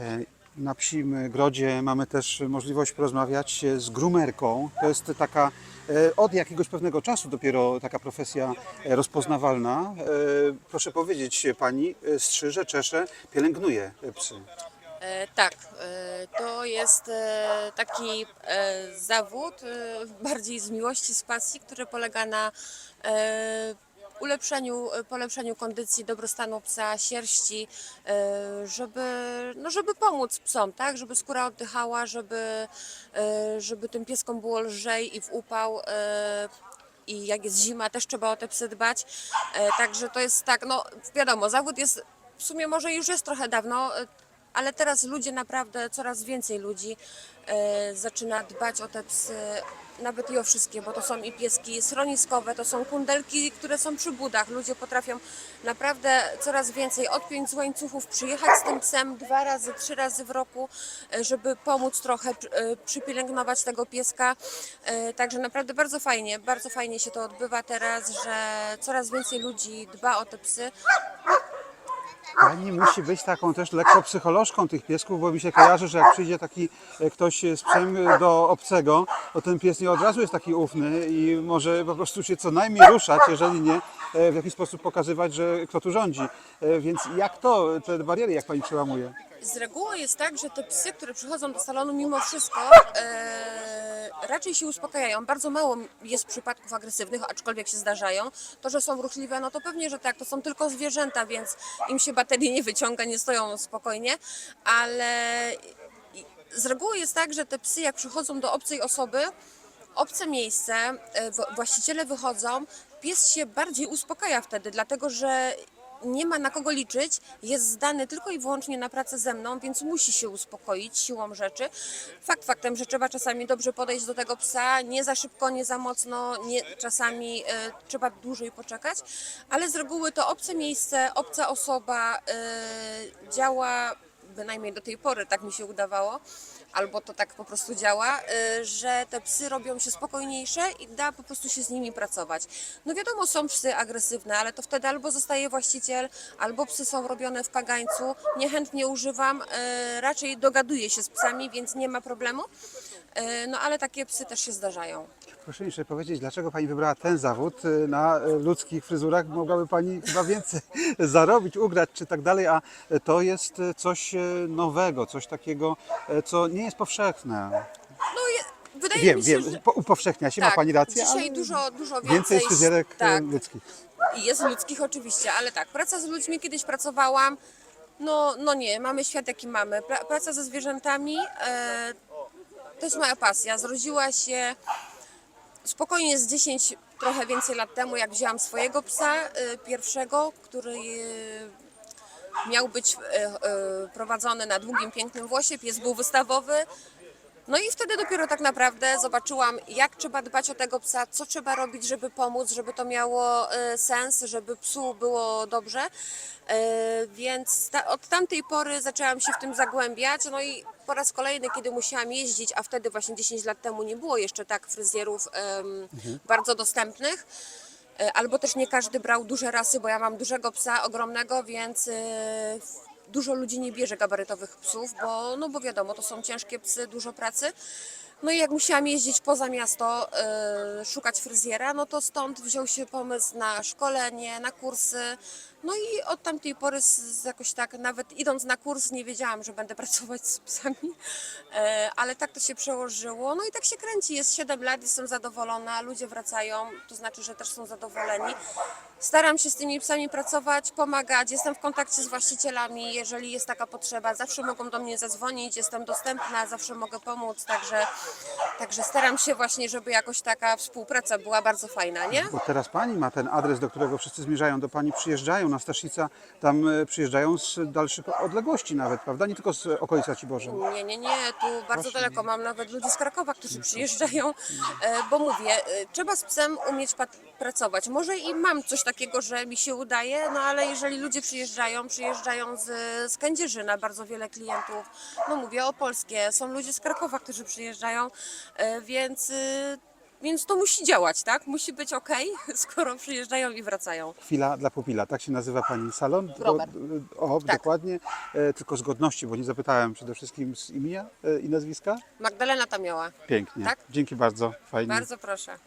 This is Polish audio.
E, Na psim grodzie mamy też możliwość porozmawiać z grumerką. To jest taka e, od jakiegoś pewnego czasu dopiero taka profesja e, rozpoznawalna. Proszę powiedzieć Pani, strzyże, czesze, pielęgnuje psy. Tak, to jest taki zawód bardziej z miłości, z pasji, który polega na ulepszeniu, e, polepszeniu kondycji, dobrostanu psa, sierści, e, żeby, no żeby pomóc psom, tak, żeby skóra oddychała, żeby, e, żeby tym pieskom było lżej i w upał. I jak jest zima, też trzeba o te psy dbać. Także to jest tak, no wiadomo, zawód jest w sumie może już jest trochę dawno, ale teraz ludzie naprawdę, coraz więcej ludzi zaczyna dbać o te psy, nawet i o wszystkie, bo to są i pieski schroniskowe, to są kundelki, które są przy budach. Ludzie potrafią naprawdę coraz więcej odpiąć z łańcuchów, przyjechać z tym psem dwa razy, trzy razy w roku, e, żeby pomóc trochę e, przypielęgnować tego pieska. E, Także naprawdę bardzo fajnie, bardzo fajnie się to odbywa teraz, że coraz więcej ludzi dba o te psy. Pani musi być taką też lekko psycholożką tych piesków, bo mi się kojarzy, że jak przyjdzie taki e, ktoś z psem do obcego, to ten pies nie od razu jest taki ufny i może po prostu się co najmniej ruszać, jeżeli nie e, w jakiś sposób pokazywać, że kto tu rządzi. E, Więc jak to, te bariery, jak Pani przełamuje? Z reguły jest tak, że te psy, które przychodzą do salonu, mimo wszystko e, raczej się uspokajają. Bardzo mało jest przypadków agresywnych, aczkolwiek się zdarzają. To, że są ruchliwe, no to pewnie, że tak, to są tylko zwierzęta, więc im się baterii nie wyciąga, nie stoją spokojnie, ale z reguły jest tak, że te psy, jak przychodzą do obcej osoby, obce miejsce, e, właściciele wychodzą, pies się bardziej uspokaja wtedy, dlatego że nie ma na kogo liczyć, jest zdany tylko i wyłącznie na pracę ze mną, więc musi się uspokoić siłą rzeczy. Fakt faktem, że trzeba czasami dobrze podejść do tego psa, nie za szybko, nie za mocno, nie, czasami e, trzeba dłużej poczekać, ale z reguły to obce miejsce, obca osoba e, działa bynajmniej do tej pory tak mi się udawało, albo to tak po prostu działa, y, że te psy robią się spokojniejsze i da po prostu się z nimi pracować. No wiadomo, są psy agresywne, ale to wtedy albo zostaje właściciel, albo psy są robione w kagańcu. Niechętnie używam, y, raczej dogaduję się z psami, więc nie ma problemu. Y, No ale takie psy też się zdarzają. Proszę mi jeszcze powiedzieć, dlaczego Pani wybrała ten zawód e, na e, ludzkich fryzurach? Mogłaby Pani chyba więcej zarobić, ugrać czy tak dalej, a to jest e, coś e, nowego, coś takiego, e, co nie jest powszechne. No je, wydaje Wiem, mi się, wiem, że po- upowszechnia się, ma tak, Pani rację, dzisiaj ale dużo, dużo więcej, więcej fryzjerek e, tak, ludzkich. I jest ludzkich oczywiście, ale tak, praca z ludźmi kiedyś pracowałam. No, no nie, mamy świat jaki mamy. Pra, praca ze zwierzętami e, to jest moja pasja. Zrodziła się spokojnie z 10, trochę więcej lat temu, jak wzięłam swojego psa e, pierwszego, który e, miał być e, prowadzony na długim, pięknym włosie. Pies był wystawowy. No i wtedy dopiero tak naprawdę zobaczyłam, jak trzeba dbać o tego psa, co trzeba robić, żeby pomóc, żeby to miało sens, żeby psu było dobrze. Więc od tamtej pory zaczęłam się w tym zagłębiać. No i po raz kolejny, kiedy musiałam jeździć, a wtedy właśnie 10 lat temu nie było jeszcze tak fryzjerów em, bardzo dostępnych. E, Albo też nie każdy brał duże rasy, bo ja mam dużego psa, ogromnego, więc e, dużo ludzi nie bierze gabarytowych psów, bo, no bo wiadomo, to są ciężkie psy, dużo pracy. No i jak musiałam jeździć poza miasto, e, szukać fryzjera, no to stąd wziął się pomysł na szkolenie, na kursy. No i od tamtej pory jakoś tak, nawet idąc na kurs, nie wiedziałam, że będę pracować z psami, e, ale tak to się przełożyło. No i tak się kręci, jest 7 lat, jestem zadowolona, ludzie wracają, to znaczy, że też są zadowoleni. Staram się z tymi psami pracować, pomagać, jestem w kontakcie z właścicielami, jeżeli jest taka potrzeba, zawsze mogą do mnie zadzwonić, jestem dostępna, zawsze mogę pomóc, także, także staram się właśnie, żeby jakoś taka współpraca była bardzo fajna, nie? Bo teraz Pani ma ten adres, do którego wszyscy zmierzają, do Pani przyjeżdżają na Staszica, tam e, przyjeżdżają z dalszych odległości nawet, prawda? Nie tylko z okolic Raciborza. Nie, nie, nie, tu bardzo daleko. Mam nawet ludzi z Krakowa, którzy przyjeżdżają, e, bo mówię, e, trzeba z psem umieć pracować. Może i mam coś takiego, że mi się udaje, no ale jeżeli ludzie przyjeżdżają, przyjeżdżają z, z Kędzierzyna, bardzo wiele klientów, no mówię o polskie, są ludzie z Krakowa, którzy przyjeżdżają, więc więc to musi działać, tak? Musi być ok, skoro przyjeżdżają i wracają. Chwila dla pupila, tak się nazywa Pani salon? Robert. O, o Tak. dokładnie, e, tylko z godności, bo nie zapytałem przede wszystkim z imienia e, i nazwiska. Magdalena Tamioła. Pięknie, Tak. dzięki bardzo, fajnie. Bardzo proszę.